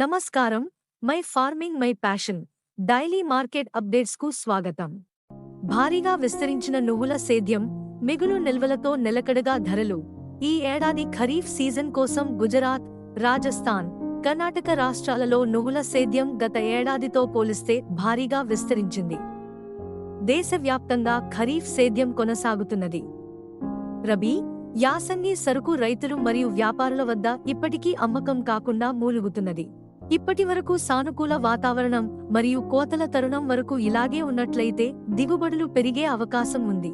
నమస్కారం. My farming my passion. Daily market అప్డేట్స్కు స్వాగతం. భారీగా విస్తరించిన నువ్వుల సేద్యం మిగులు నిల్వలతో నిలకడగా ధరలు. ఈ ఏడాది ఖరీఫ్ సీజన్ కోసం గుజరాత్ రాజస్థాన్ కర్ణాటక రాష్ట్రాలలో నువ్వుల సేద్యం గత ఏడాదితో పోలిస్తే భారీగా విస్తరించింది. దేశవ్యాప్తంగా ఖరీఫ్ సేద్యం కొనసాగుతున్నది. రబీ యాసంగి సరుకు రైతులు మరియు వ్యాపారుల వద్ద ఇప్పటికీ అమ్మకం కాకుండా మూలుగుతున్నది. ఇప్పటి వరకు సానుకూల వాతావరణం మరియు కోతల తరుణం వరకు ఇలాగే ఉన్నట్లయితే దిగుబడులు పెరిగే అవకాశం ఉంది.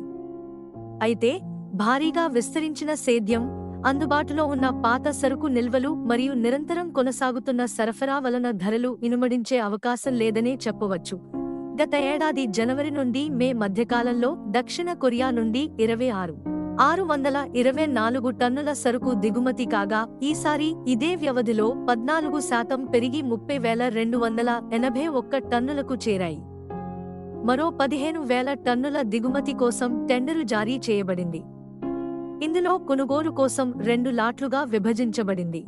అయితే భారీగా విస్తరించిన సేద్యం అందుబాటులో ఉన్న పాత సరుకు నిల్వలు మరియు నిరంతరం కొనసాగుతున్న సరఫరా వలన ధరలు ఇనుమడించే అవకాశం లేదనే చెప్పవచ్చు. గత ఏడాది జనవరి నుండి మే మధ్యకాలంలో దక్షిణ కొరియా నుండి ఇరవై ఆరు ఆరు వందల ఇరవై నాలుగు టన్నుల సరుకు దిగుమతి కాగా ఈసారి ఇదే వ్యవధిలో పద్నాలుగు శాతం పెరిగి ముప్పై వేల రెండు వందల ఎనభై ఒక్క టన్నులకు చేరాయి. మరో పదిహేను వేల టన్నుల దిగుమతి కోసం టెండరు జారీ చేయబడింది. ఇందులో కొనుగోలు కోసం రెండు లాట్లుగా విభజించబడింది.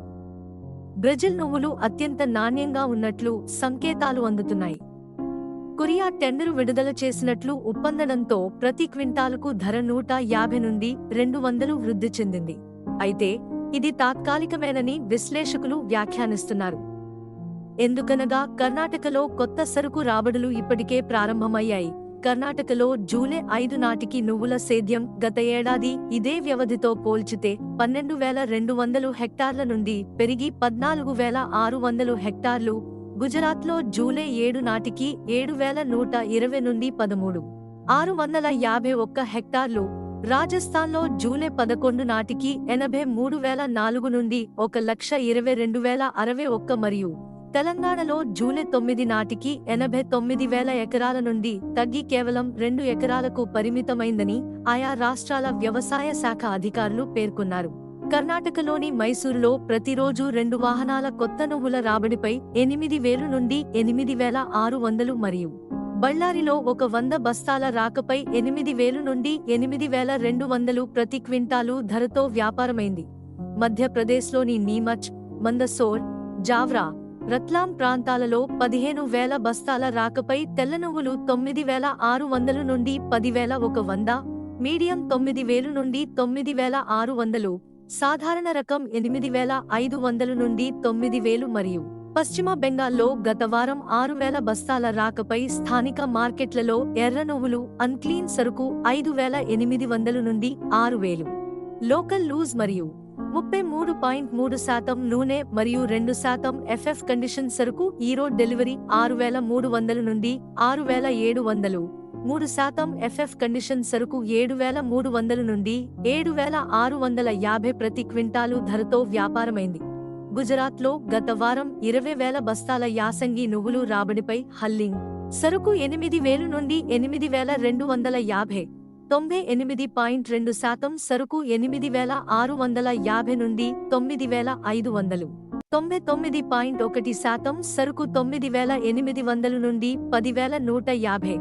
బ్రెజిల్ నువ్వులు అత్యంత నాణ్యంగా ఉన్నట్లు సంకేతాలు అందుతున్నాయి. కొరియా టెండరు విడుదల చేసినట్లు ఒప్పందనంతో ప్రతి క్వింటాలకు ధర నూట యాభై నుండి రెండు వందలు వృద్ధి చెందింది. అయితే ఇది తాత్కాలికమేనని విశ్లేషకులు వ్యాఖ్యానిస్తున్నారు. ఎందుకనగా కర్ణాటకలో కొత్త సరుకు రాబడులు ఇప్పటికే ప్రారంభమయ్యాయి. కర్ణాటకలో జూలై ఐదు నాటికి నువ్వుల సేద్యం గత ఏడాది ఇదే వ్యవధితో పోల్చితే పన్నెండు వేల రెండు వందలు హెక్టార్ల నుండి పెరిగి పద్నాలుగు వేల ఆరు వందలు హెక్టార్లు గుజరాత్లో జూలై ఏడు నాటికి ఏడు వేల నూట ఇరవై నుండి పదమూడు. ఆరు వందల యాభై ఒక్క హెక్టార్లు. రాజస్థాన్లో జూలై పదకొండు నాటికి ఎనభై మూడు వేల నాలుగు నుండి ఒక లక్ష ఇరవై రెండు వేల అరవై ఒక్క మరియు తెలంగాణలో జూలై తొమ్మిది నాటికి ఎనభై తొమ్మిది వేల ఎకరాల నుండి తగ్గి కేవలం రెండు ఎకరాలకు పరిమితమైందని ఆయా రాష్ట్రాల వ్యవసాయ శాఖ అధికారులు పేర్కొన్నారు. కర్ణాటకలోని మైసూరులో ప్రతిరోజు రెండు వాహనాల కొత్త నువ్వుల రాబడిపై ఎనిమిది వేలు నుండి ఎనిమిది వేల ఆరు వందలు మరియు బళ్ళారిలో ఒక వంద బస్తాల రాకపై ఎనిమిది వేలు నుండి ఎనిమిది వేల రెండు వందలు ప్రతి క్వింటాలు ధరతో వ్యాపారమైంది. మధ్యప్రదేశ్లోని నీమచ్ మందసోర్ జావ్రా రత్లాం ప్రాంతాలలో పదిహేను వేల బస్తాల రాకపై తెల్ల నువ్వులు తొమ్మిది వేల ఆరు వందలు నుండి పదివేల ఒక వంద మీడియం తొమ్మిది వేలు నుండి తొమ్మిది వేల ఆరు వందలు సాధారణ రకం ఎనిమిది వేల ఐదు వందల నుండి తొమ్మిది వేలు మరియు పశ్చిమ బెంగాల్లో గత వారం ఆరు వేల బస్తాల రాకపై స్థానిక మార్కెట్లలో ఎర్ర నువ్వులు అన్క్లీన్ సరుకు ఐదు వేల ఎనిమిది వందల నుండి ఆరు వేలు. లోకల్ లూజ్ మరియు ముప్పై మూడు పాయింట్ మూడు శాతం నూనె మరియు రెండు శాతం ఎఫ్ఎఫ్ కండిషన్ సరుకు ఈరోడ్ డెలివరీ ఆరు వేల మూడు వందల నుండి ఆరు వేల ఏడు వందలు. మూడు శాతం ఎఫ్ఎఫ్ కండిషన్ సరుకు ఏడు వేల మూడు వందల నుండి ఏడు వేల ఆరు వందల యాభై ప్రతి క్వింటాలు ధరతో వ్యాపారమైంది. గుజరాత్లో గత వారం ఇరవై వేల బస్తాల యాసంగి నువ్వులు రాబడిపై హల్లింగ్. సరుకు ఎనిమిది వేలు నుండి ఎనిమిది వేల రెండు వందల యాభై తొంభై ఎనిమిది పాయింట్ రెండు శాతం సరుకు ఎనిమిది వేల ఆరు వందల యాభై నుండి తొమ్మిది వేల ఐదు వందలు తొంభై తొమ్మిది పాయింట్ ఒకటి శాతం సరుకు తొమ్మిది వేల ఎనిమిది వందలు నుండి పదివేల నూట యాభై.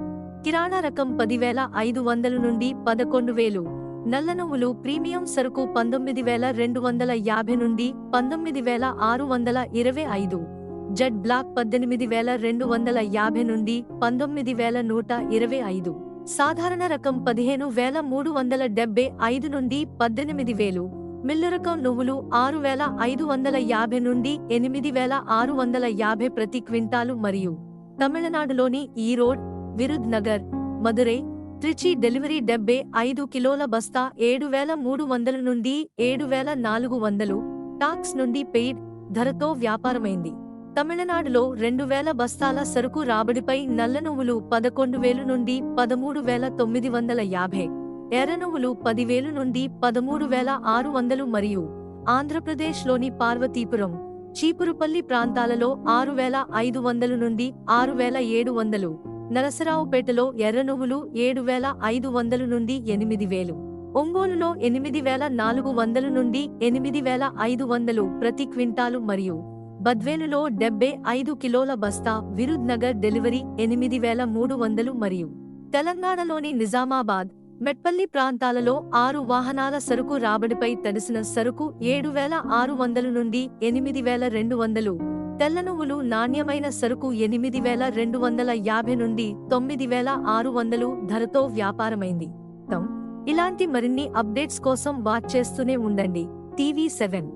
కిరాణా రకం పదివేల ఐదు వందలు నుండి పదకొండు వేలు. నల్ల నువ్వులు ప్రీమియం సరుకు పంతొమ్మిది వేల రెండు వందల యాభై నుండి పంతొమ్మిది వేల ఆరు వందల ఇరవై ఐదు. జెడ్ బ్లాక్ పద్దెనిమిది వేల రెండు వందల యాభై నుండి పంతొమ్మిది వేల నూట ఇరవై ఐదు. సాధారణ రకం పదిహేను వేల మూడు వందల డెబ్బై ఐదు నుండి పద్దెనిమిది వేలు. మిల్లు రకం నువ్వులు ఆరు వేల ఐదు వందల యాభై నుండి ఎనిమిది వేల ఆరు వందల యాభై ప్రతి క్వింటాలు మరియు. తమిళనాడులోని ఈరోడ్ విరుద్నగర్ మదురై త్రిచి డెలివరీ డెబ్బై ఐదు కిలోల బస్తా ఏడు వేల మూడు వందల నుండి ఏడు వేల నాలుగు వందలు టాక్స్ నుండి పెయిడ్ ధరతో వ్యాపారమైంది. తమిళనాడులో రెండు వేల బస్తాల సరుకు రాబడిపై నల్ల నువ్వులు పదకొండు వేలు నుండి పదమూడు వేల తొమ్మిది వందల యాభై ఎర్ర నువ్వులు పదివేలు నుండి పదమూడు వేల ఆరు వందలు మరియు ఆంధ్రప్రదేశ్లోని పార్వతీపురం చీపురుపల్లి ప్రాంతాలలో ఆరు వేల ఐదు వందలు నుండి ఆరు వేల ఏడు వందలు. నరసరావుపేటలో ఎర్ర నువ్వులు ఏడు వేల ఐదు వందలు నుండి ఎనిమిది వేలు. ఒంగోలులో ఎనిమిది వేల నాలుగు వందలు నుండి ఎనిమిది వేల ఐదు వందలు ప్రతి క్వింటాలు మరియు బద్వేలులో డెబ్బై ఐదు కిలోల బస్తా విరుద్ నగర్ డెలివరీ ఎనిమిది వేల మూడు వందలు మరియు తెలంగాణలోని నిజామాబాద్ మెట్పల్లి ప్రాంతాలలో ఆరు వాహనాల సరుకు రాబడిపై తడిసిన సరుకు ఏడు వేల ఆరు వందలు నుండి ఎనిమిది వేల రెండు వందలు తెల్ల నువ్వులు నాణ్యమైన సరుకు ఎనిమిది వేల రెండు వందల యాభై నుండి తొమ్మిది వేల ఆరు వందలు ధరతో వ్యాపారమైంది. ఇలాంటి మరిన్ని అప్డేట్స్ కోసం వాచ్ చేస్తూనే ఉండండి. TV seven.